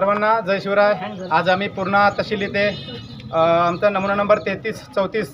सर्वांना जय शिवराय. आज आम्ही पूर्णा तहसील इथे आमचा नमुना नंबर तेहतीस चौतीस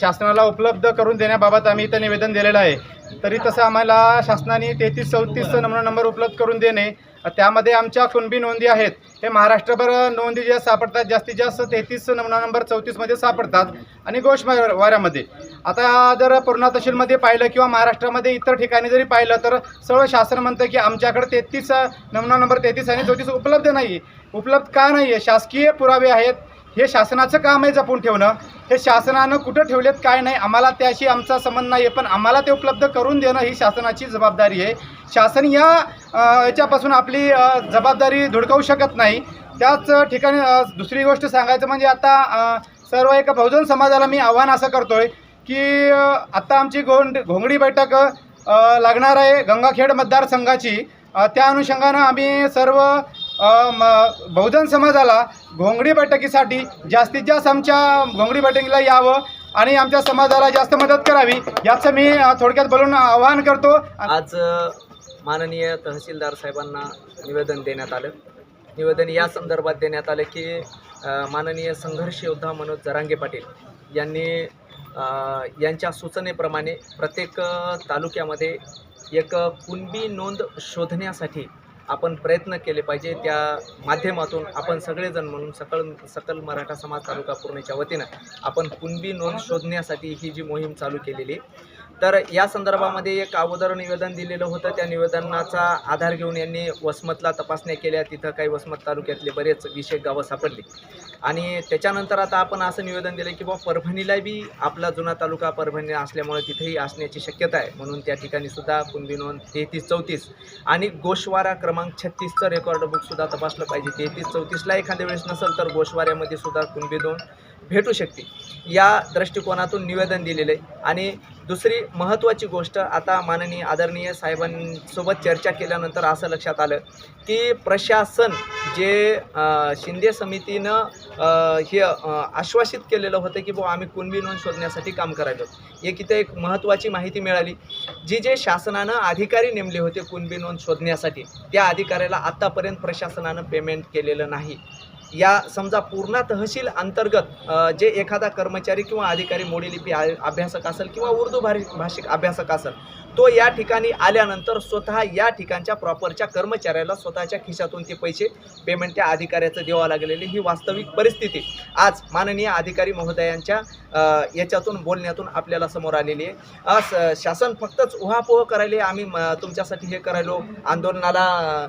शासनाला उपलब्ध करून देण्याबाबत आम्ही इथं निवेदन दिलेलं आहे. तरी तसं आम्हाला शासनाने तेहतीस चौतीस नमुना नंबर उपलब्ध करून देणे त्यामध्ये आमच्या कुणबी नोंदी आहेत. हे महाराष्ट्रभर नोंदी ज्या सापडतात जास्तीत जास्त तेहतीस नमुना नंबर चौतीसमध्ये सापडतात आणि गोष वाऱ्यामध्ये आता जर पूर्णा तहसीलमध्ये पाहिलं किंवा महाराष्ट्रामध्ये इतर ठिकाणी जरी पाहिलं तर सर्व शासन म्हणतं की आमच्याकडे तेहतीस नमुना नंबर तेहतीस आणि चौतीस उपलब्ध नाही. उपलब्ध का नाही आहे शासकीय पुरावे आहेत. हे शासनाचं काम आहे जपून ठेवणं. हे शासनानं कुठं ठेवलेत काय नाही आम्हाला त्याशी आमचा संबंध नाही आहे पण आम्हाला ते उपलब्ध करून देणं ही शासनाची जबाबदारी आहे. शासन या याच्यापासून आपली जबाबदारी धुडकावू शकत नाही. त्याच ठिकाणी दुसरी गोष्ट सांगायचं म्हणजे आता सर्व एका बहुजन समाजाला मी आव्हान असं करतोय की आत्ता आमची गोंड घोंगडी बैठक लागणार आहे गंगाखेड मतदारसंघाची. त्या अनुषंगानं आम्ही सर्व बहुजन समाजाला घोंगडी बैठकीसाठी जास्तीत जास्त आमच्या घोंगडी बैठकीला यावं आणि आमच्या समाजाला जास्त मदत करावी याचं मी थोडक्यात बोलून आवाहन करतो. आज माननीय तहसीलदार साहेबांना निवेदन देण्यात आलं. निवेदन या संदर्भात देण्यात आलं की माननीय संघर्ष योद्धा मनोज जरांगे पाटील यांनी यांच्या सूचनेप्रमाणे प्रत्येक तालुक्यामध्ये एक कुणबी नोंद शोधण्यासाठी आपण प्रयत्न केले पाहिजे त्या माध्यमातून आपण सगळेजण म्हणून सकल सकल मराठा समाज तालुका पूर्णेच्या वतीनं आपण कुणबी नोंद शोधण्यासाठी ही जी मोहीम चालू केलेली तर या संदर्भामध्ये एक अगोदर निवेदन दिलेलं होतं. त्या निवेदनाचा आधार घेऊन यांनी वसमतला तपासण्या केल्या. तिथं काही वसमत तालुक्यातले बरेच विशेष गावं सापडली. आणि त्याच्यानंतर आता आपण असं निवेदन दिलं की बा परभणीला बी आपला जुना तालुका परभणी असल्यामुळे तिथेही असण्याची शक्यता आहे. म्हणून त्या ठिकाणी सुद्धा कुणबी नोंद तेहतीस चौतीस आणि गोशवारा क्रमांक छत्तीसचं रेकॉर्ड बुकसुद्धा तपासलं पाहिजे. तेहतीस चौतीसला एखाद्या वेळेस नसेल तर गोशवाऱ्यामध्ये सुद्धा कुणबी दोन भेटू शकते. या दृष्टिकोनातून निवेदन दिलेलं आहे. आणि दुसरी महत्त्वाची गोष्ट आता माननीय आदरणीय साहेबांसोबत चर्चा केल्यानंतर असं लक्षात आलं की प्रशासन जे शिंदे समितीनं हे आश्वासित केलेलं होतं की बुवा आम्ही कुणबी नोंद शोधण्यासाठी काम करायलो. एक इथं एक महत्त्वाची माहिती मिळाली. जी जे शासनानं अधिकारी नेमले होते कुणबी नोंद शोधण्यासाठी त्या अधिकाऱ्याला आत्तापर्यंत प्रशासनानं पेमेंट केलेलं नाही. या समजा पूर्णा तहसील अंतर्गत जे एखादा कर्मचारी किंवा अधिकारी मोडीलिपी आ- अभ्यासक असेल किंवा उर्दू भारी भाषिक अभ्यासक असेल तो या ठिकाणी आल्यानंतर स्वतः या ठिकाणच्या प्रॉपरच्या कर्मचाऱ्याला स्वतःच्या खिशातून ते पैसे पेमेंट त्या अधिकाऱ्याचं द्यावं लागलेली ही वास्तविक परिस्थिती. आज माननीय अधिकारी महोदयांच्या याच्यातून बोलण्यातून आपल्याला समोर आलेली आहे. अ, शासन फक्तच उहापोह करायले आम्ही तुमच्यासाठी हे करायलो. आंदोलनाला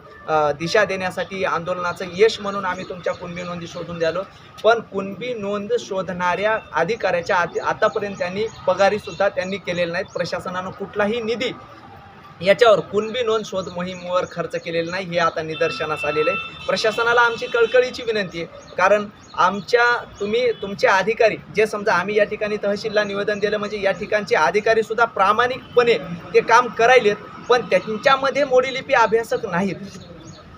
दिशा देण्यासाठी आंदोलनाचं यश म्हणून आम्ही तुमच्या कुणबी नोंदी शोधून द्यालो. पण कुणबी नोंद शोधणाऱ्या अधिकाऱ्याच्या आत आतापर्यंत त्यांनी पगारीसुद्धा त्यांनी केलेले नाहीत. प्रशासनानं कुठलाही निधी याच्यावर कुणबी नोंद शोध मोहीमवर खर्च केलेला नाही हे आता निदर्शनास आलेलं आहे. प्रशासनाला आमची कळकळीची विनंती आहे. कारण आमच्या तुम्ही तुमचे अधिकारी जे समजा आम्ही या ठिकाणी तहसीलला निवेदन दिलं म्हणजे या ठिकाणचे अधिकारीसुद्धा प्रामाणिकपणे ते काम करायलेत पण त्यांच्यामध्ये मोडीलिपी अभ्यासक नाहीत.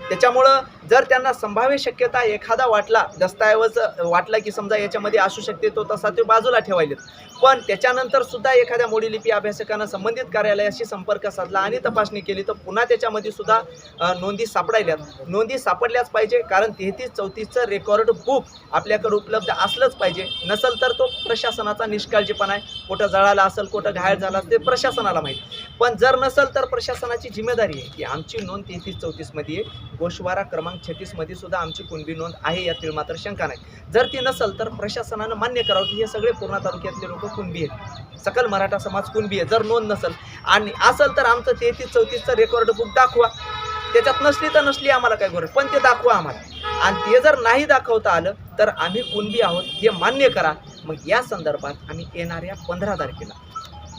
त्याच्यामुळं जर त्यांना संभाव्य शक्यता एखादा वाटला दस्तऐवज वाटला की समजा याच्यामध्ये असू शकते तो तसा ते बाजूला ठेवायलेत. पण त्याच्यानंतर सुद्धा एखाद्या मोडीलिपी अभ्यासकानं संबंधित कार्यालयाशी संपर्क साधला आणि तपासणी केली तर पुन्हा त्याच्यामध्ये सुद्धा नोंदी सापडायल्यात. नोंदी सापडल्याच पाहिजे कारण तेहतीस चौतीसचं रेकॉर्ड बुक आपल्याकडे उपलब्ध असलंच पाहिजे. नसेल तर तो प्रशासनाचा निष्काळजीपणा आहे. कुठं जळाला असेल कुठं घायल झाला असेल ते प्रशासनाला माहीत. पण जर नसेल तर प्रशासनाची जिम्मेदारी आहे की आमची नोंद तेहतीस चौतीसमध्ये गोशवारा क्रमांक छत्तीसमध्ये सुद्धा आमची कुणबी नोंद आहे यातील मात्र शंका नाही. जर ती नसेल तर प्रशासनानं मान्य करावं की हे सगळे पूर्णा तालुक्यातले लोक कुणबी आहेत. सकल मराठा समाज कुणबी आहे. जर नोंद नसेल आणि असेल तर आमचं तेहतीस चौतीसचं रेकॉर्ड बुक दाखवा. त्याच्यात नसली तर नसली आम्हाला काय गरज? पण ते दाखवा आम्हाला. आणि ते जर नाही दाखवता आलं तर आम्ही कुणबी आहोत हे मान्य करा. मग या संदर्भात आम्ही येणाऱ्या पंधरा तारखेला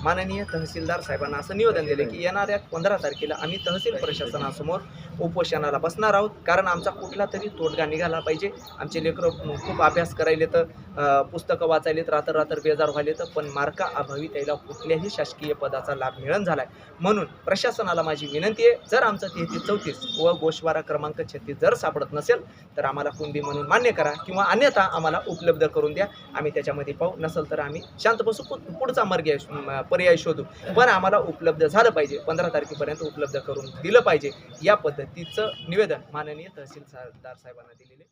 माननीय तहसीलदार साहेबांना असं निवेदन दिले की येणाऱ्या पंधरा तारखेला आम्ही तहसील प्रशासनासमोर उपोषणाला बसणार आहोत. कारण आमचा कुठला तरी तोडगा निघाला पाहिजे. आमचे लेकरं खूप अभ्यास करायले तर पुस्तकं वाचायलेत रात्र रात्र बेजार व्हायले तर पण मार्का अभावी त्याला कुठल्याही शासकीय पदाचा लाभ मिळन झाला आहे म्हणून प्रशासनाला माझी विनंती आहे जर आमचं तेहतीस चौतीस व गोशवारा क्रमांक छत्तीस जर सापडत नसेल तर आम्हाला कुंडी म्हणून मान्य करा किंवा अन्यथा आम्हाला उपलब्ध करून द्या. आम्ही त्याच्यामध्ये पाहू. नसेल तर आम्ही शांत बसू. पुढचा मार्ग पर्याय शोधू पण आम्हाला उपलब्ध झालं पाहिजे. पंधरा तारखेपर्यंत उपलब्ध करून दिलं पाहिजे. या पद्धतीचं निवेदन माननीय तहसीलदार साहेबांना दिलेले